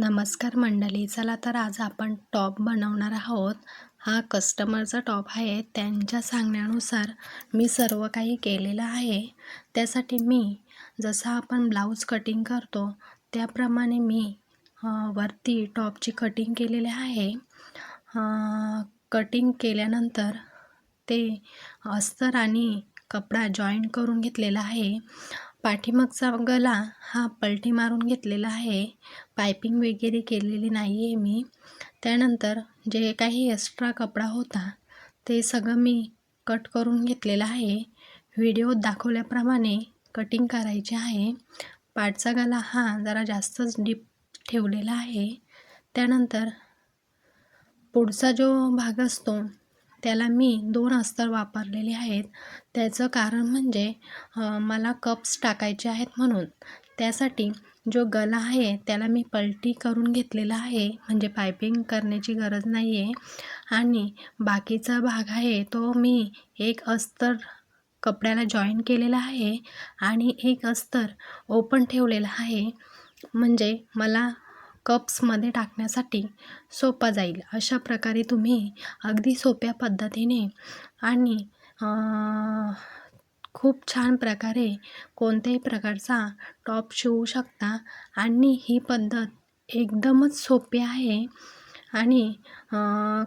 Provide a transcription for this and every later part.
नमस्कार मंडळी चला तर आज आपण टॉप बनवणार आहोत. हा कस्टमरचा टॉप आहे. त्यांच्या सांगण्यानुसार मी सर्व काही केलेलं आहे. त्यासाठी मी जसं आपण ब्लाऊज कटिंग करतो त्याप्रमाणे मी वरती टॉपची कटिंग केलेली आहे. कटिंग केल्यानंतर ते अस्तर आणि कपडा जॉईंट करून घेतलेला आहे. पाठीमागचा गला हा पलटी मारून घेतलेला आहे. पायपिंग वगैरे केलेली नाही आहे मी. त्यानंतर जे काही एक्स्ट्रा कपडा होता ते सगळं मी कट करून घेतलेलं आहे. व्हिडिओ दाखवल्याप्रमाणे कटिंग करायचे आहे. पाठचा गला हा जरा जास्तच डीप ठेवलेला आहे. त्यानंतर पुढचा जो भाग असतो त्याला मी दोन अस्तर वापरलेले आहेत. त्याचं कारण म्हणजे मला कप्स टाकायचे आहेत म्हणून. त्यासाठी जो गला आहे त्याला मी पलटी करून घेतलेला आहे. म्हणजे पायपिंग करण्याची गरज नाही आहे आणि बाकीचा भाग आहे तो मी एक अस्तर कपड्याला जॉईन केलेला आहे. आणि एक अस्तर ओपन ठेवलेला आहे. म्हणजे मला कप्समध्ये टाकण्यासाठी सोपा जाईल. अशा प्रकारे तुम्ही अगदी सोप्या पद्धतीने आणि खूप छान प्रकारे कोणत्याही प्रकारचा टॉप शिवू शकता आणि ही पद्धत एकदमच सोपी आहे आणि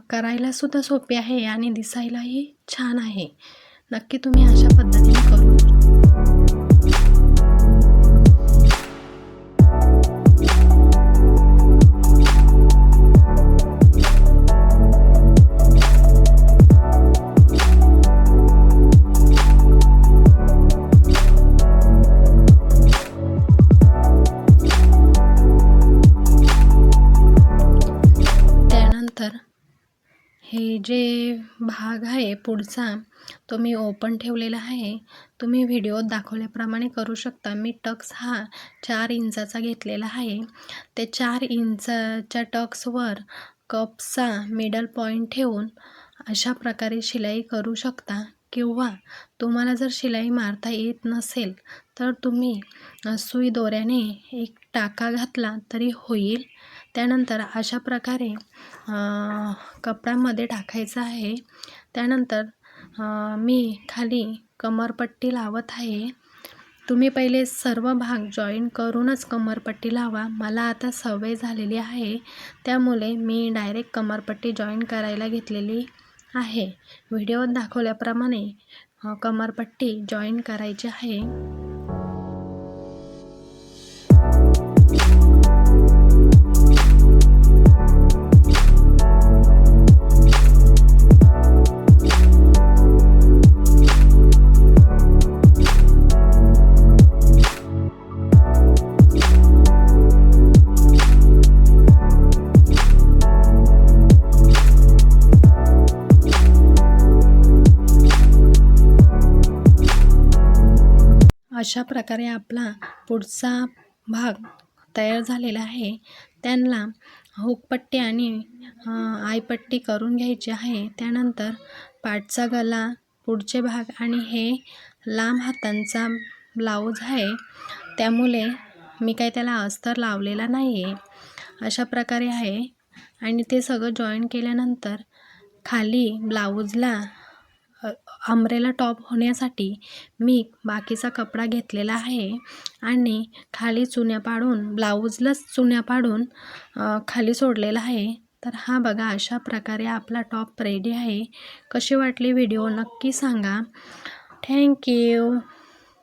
करायलासुद्धा सोपी आहे आणि दिसायलाही छान आहे. नक्की तुम्ही अशा पद्धतीने करू हे जे भाग आहे पुढचा तो मी ओपन ठेवलेला आहे. तुम्ही व्हिडिओत दाखवल्याप्रमाणे करू शकता. मी टक्स हा चार इंचाचा घेतलेला आहे. ते चार इंचाच्या टक्सवर कपचा मिडल पॉईंट ठेवून अशा प्रकारे शिलाई करू शकता. किंवा तुम्हाला जर शिलाई मारता येत नसेल तर तुम्ही सुई दोऱ्याने एक टाका घातला तरी होईल. त्यानंतर अशा प्रकारे कपड्यामध्ये टाकायचं आहे. त्यानंतर मी खाली कमरपट्टी लावत आहे. तुम्ही पहिले सर्व भाग जॉईन करूनच कमरपट्टी लावा. मला आता सवय झालेली आहे. त्यामुळे मी डायरेक्ट कमरपट्टी जॉईन करायला घेतलेली आहे. व्हिडिओत दाखवल्याप्रमाणे कमरपट्टी जॉईन करायची आहे. अशा प्रकारे आपला पुढचा भाग तयार झालेला आहे. त्यांना हुकपट्टी आणि आयपट्टी करून घ्यायची आहे. त्यानंतर पाठचा गला पुढचे भाग आणि हे लांब हातांचा ब्लाऊज आहे. त्यामुळे मी काही त्याला अस्तर लावलेला नाही आहे अशा प्रकारे आहे. आणि ते सगळं जॉईन केल्यानंतर खाली ब्लाऊजला अमरेला टॉप होण्यासाठी मी बाकीचा कपडा घेतलेला आहे आणि खाली चुन्या पाडून ब्लाऊजलाच चुन्या पाडून खाली सोडलेला आहे. तर हा बघा अशा प्रकारे आपला टॉप रेडी आहे. कशी वाटली व्हिडिओ नक्की सांगा. थँक्यू